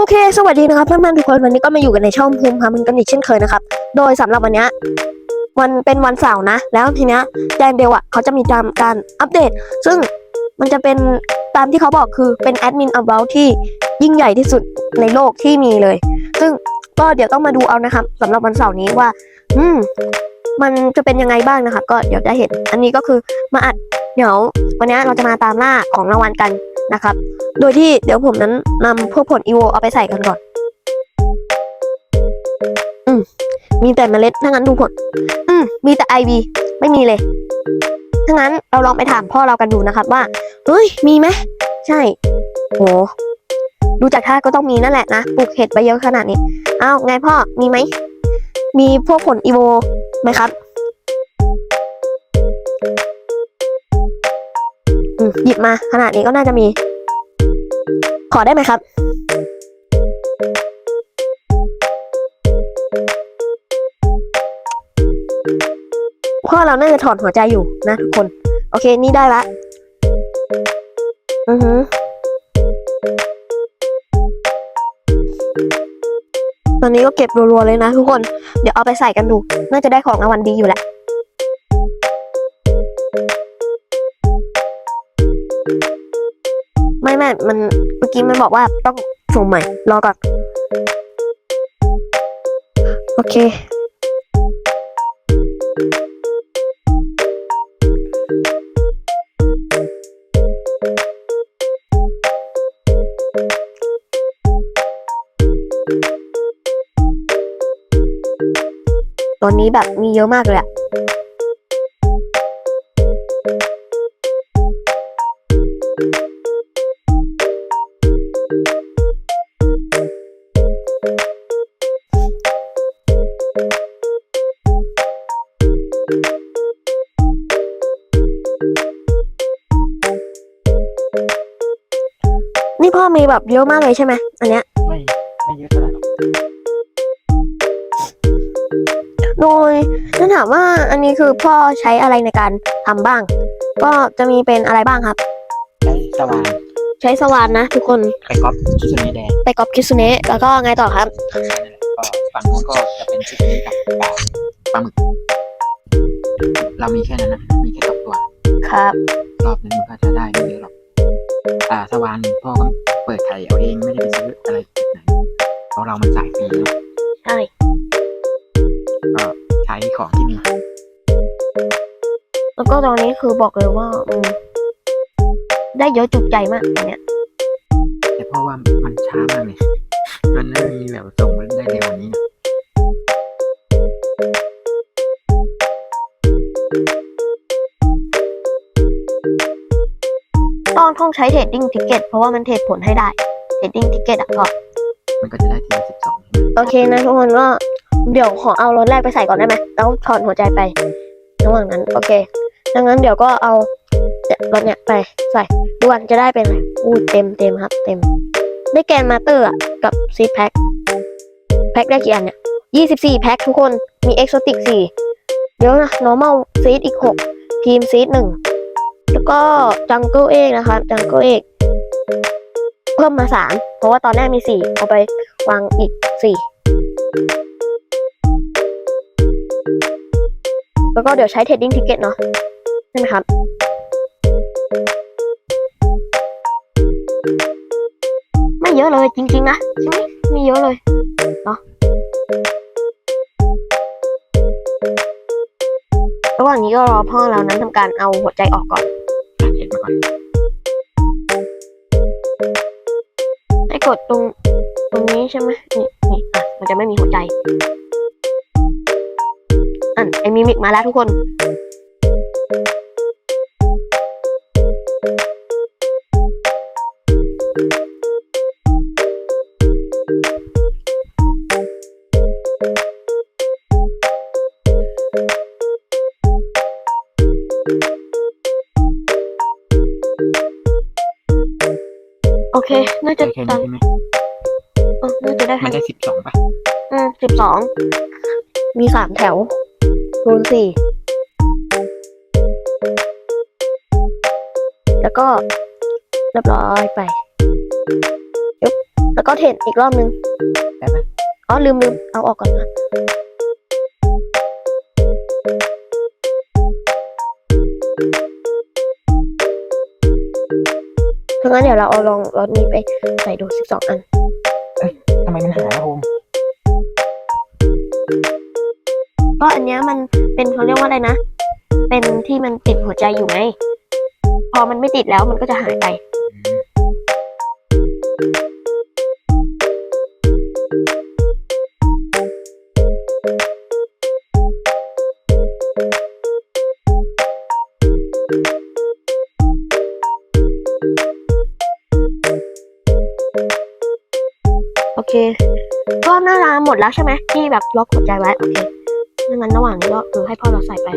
โอเค สวัสดีนะครับเพื่อนๆทุกคนวันนี้ก็มาอยู่กันในช่องภูมิพามึงกันอีกเช่นเคยนะครับ โดยสำหรับวันนี้วันเป็นวันเสาร์นะ แล้วทีเนี้ยแดนเดลอะเขาจะมีตามการอัปเดต ซึ่งมันจะเป็นตามที่เขาบอกคือเป็นแอดมิน about ที่ยิ่งใหญ่ที่สุดในโลกที่มีเลย ซึ่งก็เดี๋ยวต้องมาดูเอานะครับสำหรับวันเสาร์นี้ว่า อืม มันจะเป็นยังไงบ้างนะครับ ก็เดี๋ยวจะเห็น อันนี้ก็คือมาอัดเดี๋ยววันนี้เราจะมาตามล่าของรางวัลกัน นะครับ โดยที่เดี๋ยวผมนั้นนำพวกผลอีโวเอาไปใส่กันก่อน อืมมีแต่เมล็ดถ้างั้นดูผล อืมมีแต่ไอวีไม่มีเลยถ้างั้นเราลองไปถามพ่อเรากันดูนะครับว่า เฮ้ย มีไหมใช่ โห ดูจากท่าก็ต้องมีนั่นแหละนะ ปลูกเห็ดไปเยอะขนาดนี้ อ้าว ไงพ่อ มีไหม มีพวกผลอีโวไหมครับ หยิบมาขนาดนี้ก็น่าจะมี ขอได้ไหมครับ พ่อเราน่าจะถอดหัวใจอยู่นะทุกคน โอเค นี่ได้ละ อือหือตอนนี้ก็เก็บรัวๆเลยนะทุกคน เดี๋ยวเอาไปใส่กันดู น่าจะได้ของรางวัลดีอยู่แหละ ไม่ไม่มันเมื่อกี้มันบอกว่าต้องส่งใหม่ รอก่อน โอเค ตอนนี้แบบมีเยอะมากเลยอะ แบบเยอะมากเลยใช่ไหมอันเนี้ยไม่ไม่เยอะเท่าไหร่หรอกโดยถ้าถามว่าอันนี้คือพ่อใช้อะไรในการทำบ้าง ก็จะมีเป็นอะไรบ้างครับ ใช้สว่านใช้สว่านนะ ทุกคนไปก๊อปชุดนี้แดงไปกอบคิสุเนะแล้วก็ไงต่อครับแค่นั้นแหละก็ฝั่งนู้นก็จะเป็นชุดนี้กับปลาปลาหมึก เรามีแค่นั้นนะ มีแค่สองตัว ครับ รอบนึงมันก็จะได้ไม่เยอะหรอก อ่าสว่านพ่อก็เปิดไข่เอาเองไม่ได้ไปซื้ออะไรจากไหนเพราะเรามันสายฟรีเนอะใช่ก็ใช้ของที่มี แล้วก็ตอนนี้คือบอกเลยว่าอืมได้เยอะจุกใจมากอันเนี้ย แต่เพราะว่ามันช้ามากเลยมันไม่มีแบบส่งได้เร็วกว่านี้นะ ต้องต้องใช้เทรดดิ้งทิเก็ตเพราะว่ามันเทรดผลให้ได้เทรดดิ้งทิเก็ตอะก็มันก็จะได้ทีละสิบสองใช่ไหมโอเคนะทุกคนก็เดี๋ยวขอเอารถแรกไปใส่ก่อนได้ไหมแล้วถอนหัวใจไประหว่างนั้นโอเคดังนั้นเดี๋ยวก็เอารถเนี้ยไปใส่ด่วนจะได้เป็นอะไรอู้เต็มเต็มครับ เต็ม ได้แกนมาสเตอร์อะกับซีแพ็คแพ็คได้กี่อันเนี่ยยี่สิบสี่แพ็คทุกคนมีเอ็กโซติกสี่เดี๋ยวนะ normal ซีดอีกหกทีมซีดหนึ่ง แล้วก็จังเกิลเอกนะคะจังเกิลเอกเพิ่มมาสามเพราะว่าตอนแรกมีสี่เอาไปวางอีกสี่แล้วก็เดี๋ยวใช้เทรดดิ้งทิเก็ตเนาะใช่ไหมครับไม่เยอะเลยจริงๆนะใช่ไหมไม่เยอะเลยเนาะ ระหว่างนี้ก็รอพ่อเรานั้นทำการเอาหัวใจออกก่อนเห็นมาก่อนให้กดตรงตรงนี้ใช่ไหมนี่นี่อะมันจะไม่มีหัวใจอันไอมิมิกมาแล้วทุกคน โอเค น่าจะได้แค่ตันี้งใช่ไหมเออน่าจะได้มันได้สิบสองป่ะอืมสิบสอง มีสามแถวคูณสี่ แล้วก็เรียบร้อยไปยุบแล้วก็เทรดอีกรอบนึง ได้ไหมอ๋อลืมลืมเอาออกก่อนนะ ถ้างั้นเดี๋ยวเราเอาลองรถนี้ไปใส่ดูสิบสองอันทำไมมันหายอะภูมิก็อันเนี้ยมันเป็นเขาเรียกว่าอะไรนะ เป็นที่มันติดหัวใจอยู่ไง พอมันไม่ติดแล้วมันก็จะหายไปโอ เค ก็น่าจะหมดแล้วใช่ไหมที่แบบล็อกหัวใจไว้โอเคงั้นระหว่างนี้ก็คือให้พ่อเราใส่ไป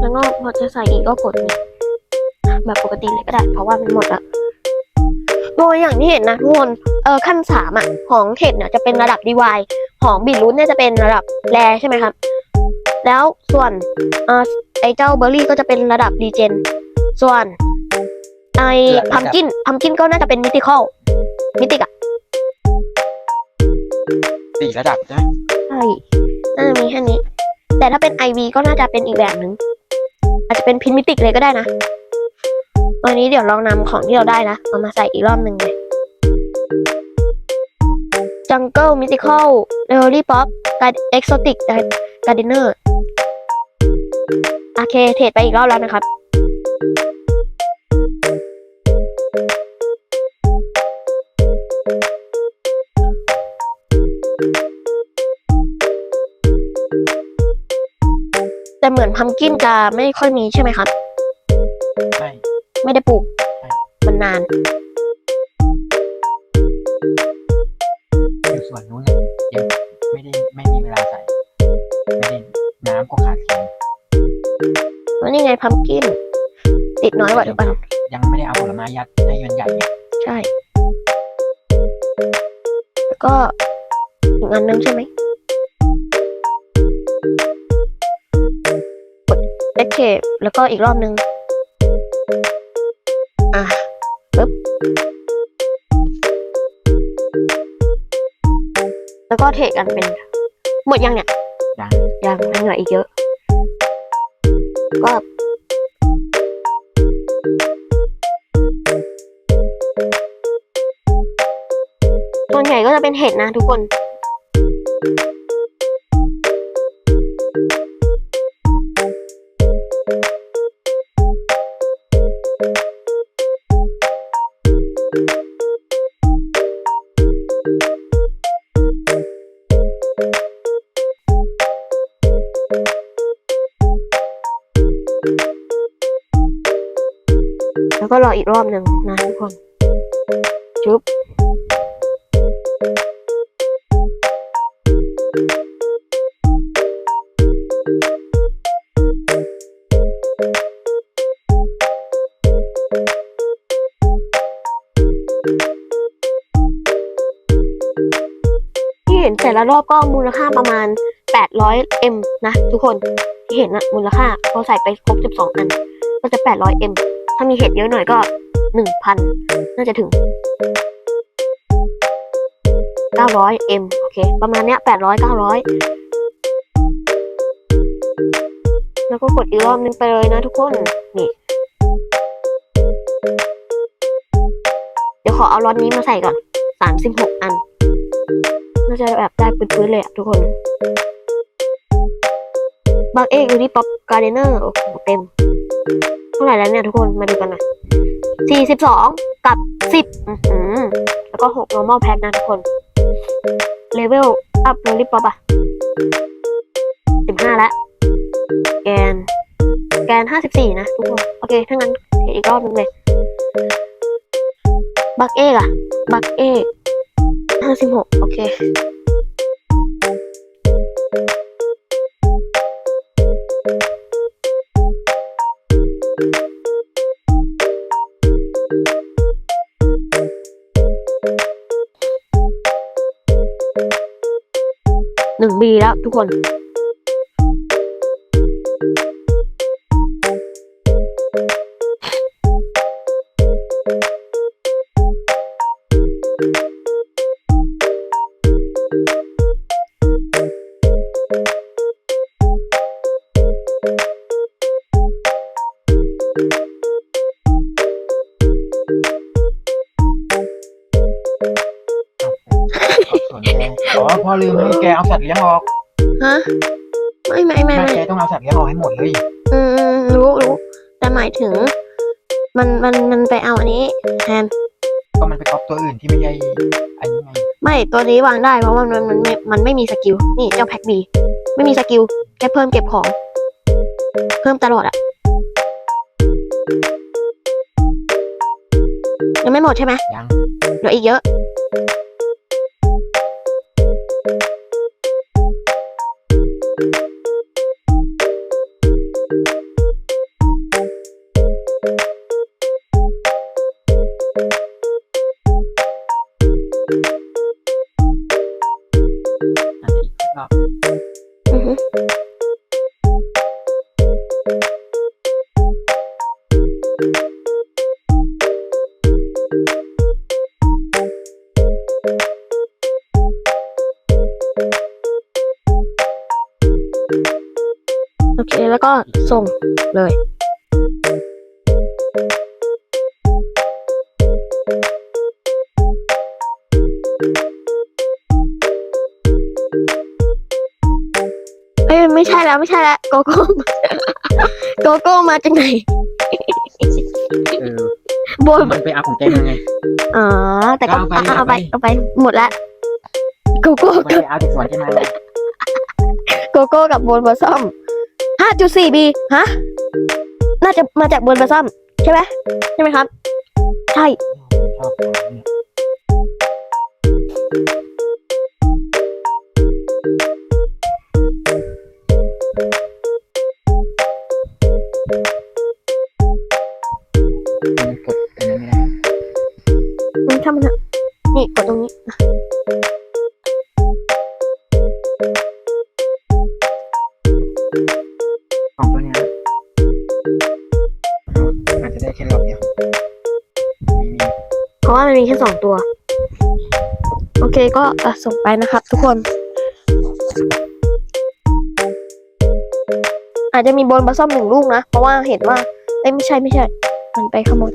แล้วก็พอจะใส่อีกก็กดนี่แบบปกติเลยก็ได้ เพราะว่ามันหมดละโดยอย่างที่เห็นนะทุกคนเออขั้นสามอะของเทดเนี่ยจะเป็นระดับ DY ของบิดรูทเนี่ยจะเป็นระดับแรใช่ไหมครับ แล้วส่วนเออไอเจ้าเบอร์รี่ก็จะเป็นระดับดีเจน ส่วน ไอพัมกินพัมกินก็น่าจะเป็นมิติคอลมิติกอะสี่ระดับใช่ไหมใช่น่าจะมีแค่นี้ แต่ถ้าเป็น IV ก็น่าจะเป็นอีกแบบหนึ่งอาจจะเป็นพินมิติกเลยก็ได้นะวันนี้เดี๋ยวลองนำของที่เราได้นะเอามาใส่อีกรอบหนึ่งเลย Jungle Mythical r e a l y Pop Exotic Gardener โอเคเทรดไปอีกรอบแล้วนะครับ แต่เหมือนพัมกินจะไม่ค่อยมีใช่ไหมครับ ใช่ ไม่ได้ปลูก ใช่ มันนาน อยู่ส่วนนู้นน่ะยังไม่ได้ไม่มีเวลาใส่ไม่ได้น้ำก็ขาดแคลนแล้วนี่ไงพัมกิน ติดน้อยกว่าทุกอันยังไม่ได้เอาผลไม้ยัดให้มันใหญ่ไงใช่ แล้วก็อีกอันนึงใช่ไหม ด escape แล้วก็อีกรอบนึง อะปึ๊บ แล้วก็เทรดกันเป็น หมดยังเนี่ย ยังยังยังเหลืออีกเยอะ ก็ส่วนใหญ่ก็จะเป็นเห็ดนะทุกคน ก็รออีกรอบหนึ่งนะทุกคนจุ๊บที่เห็นแต่ละรอบก็มูลค่าประมาณ 800 M นะทุกคนที่เห็นอะมูลค่าพอใส่ไปครบ 12 อัน ก็จะ 800 M ถ้ามีเห็ดเยอะหน่อยก็1,000น่าจะถึง900 M โอเค ประมาณเนี้ย800 900แล้วก็กดอีกรอบนึงไปเลยนะทุกคน นี่ เดี๋ยวขอเอาล็อตนี้มาใส่ก่อน36อัน น่าจะแบบได้ปื้นๆเลยอะทุกคน บางเอกอยู่ที่ป๊อปการ์เดเนอร์โอ้โหเต็ม เท่าไหร่แล้วเนี่ยทุกคนมาดูกันหน่อยสี่สิบสองกับสิบแล้วก็หก normal pack นะทุกคน level up เลยรีบป๊อปอะสิบห้าแล้วแกน แกนห้าสิบสี่นะทุกคน โอเคถ้างั้นเทอีกรอบนึงเลยบักเอกอะบักเอกห้าสิบหกโอเค หนึ่งบีแล้วทุกคน อ๋อพ่อลืมให้แกเอาสัตว์เลี้ยงออกฮะไม่ไม่ไม่แม่ไม่แกต้องเอาสัตว์เลี้ยงออกให้หมดเลยอืมอืมรู้รู้แต่หมายถึง มันมันมันไปเอาอันนี้แทนก็มันไปก๊อปตัวอื่นที่ไม่ใช่อันนี้ไงไม่ตัวนี้วางได้เพราะว่ามันมันมันมันไม่มีสกิลนี่เจ้าแพ็กบีไม่มีสกิลแค่เพิ่มเก็บของ เพิ่มตลอดอะยังไม่หมดใช่ไหมยังเหลืออีกเยอะ แล้วก็ส่งเลยเฮ้ยไม่ใช่แล้วไม่ใช่แล้วโกโก้โกโก้มาจากไหนโบนไปอัพของแกยังไง อ๋อ แต่ก็เอาไปเอาไปเอาไปหมดละโกโก้กับวโกโก้กับโบนมาซ่อมาจุดสี่บีฮะ น่าจะมาจากบนเบอร์ซัมใช่ไหมใช่ไหมครับ ใช่ มันถ้ามันอะนี่กดตรงนี้ มีแค่สองตัว โอเคก็ส่งไปนะครับ ทุกคน อาจจะมีบอลมาซ่อมหนึ่งลูกนะ เพราะว่าเห็นว่าเอ้ไม่ใช่ไม่ใช่ มันไปขโมย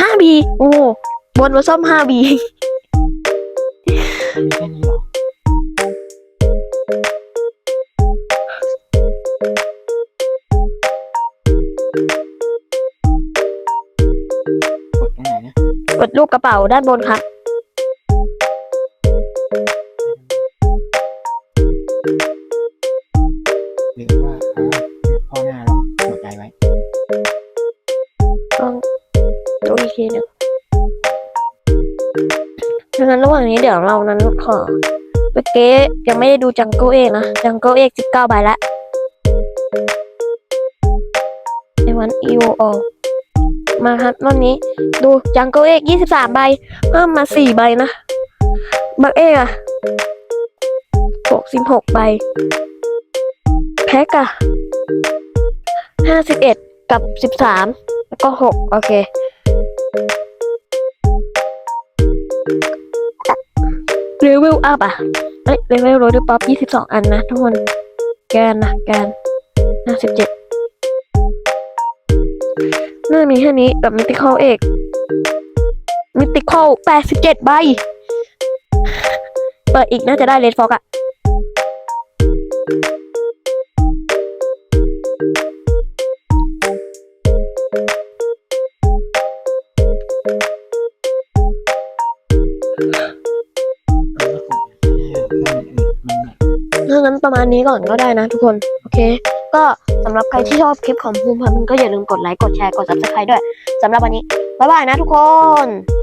ห้าบีโอ้บนบอสซัมห้าบีมันมีแค่นี้เหรอกดตรงไหนนะกดรูปกระเป๋าด้านบนครับ ดังนั้นระหว่างนี้เดี๋ยวเรานั้นขอเมื่อกี้ยังไม่ได้ดูจังเกิลเอกนะจังเกิลเอกสิบเก้าใบละในวันอีโออมาครับรอบนี้ ดูจังเกิลเอกยี่สิบสามใบเพิ่มมาสี่ใบนะบักเอกอะหกสิบหกใบแพ็กอะห้าสิบเอ็ดกับสิบสามแล้วก็หกโอเค เวลอัพอะเอ้ยเลเวลโรดป๊อปยี่สิบสองอันนะทุกคน แกนนะแกนห้าสิบเจ็ดน่ามีแค่นี้กับมิติคอลเอกมิติคอลแปดสิบเจ็ดใบ เปิดอีกน่าจะได้เลดฟอกอะ ประมาณนี้ก่อนก็ได้นะทุกคน โอเค ก็สำหรับใครที่ชอบคลิปของภูมิพันธ์ก็อย่าลืมกดไลค์ กดแชร์ กดซับสไครต์ด้วยสำหรับวันนี้ บ๊ายบายนะทุกคน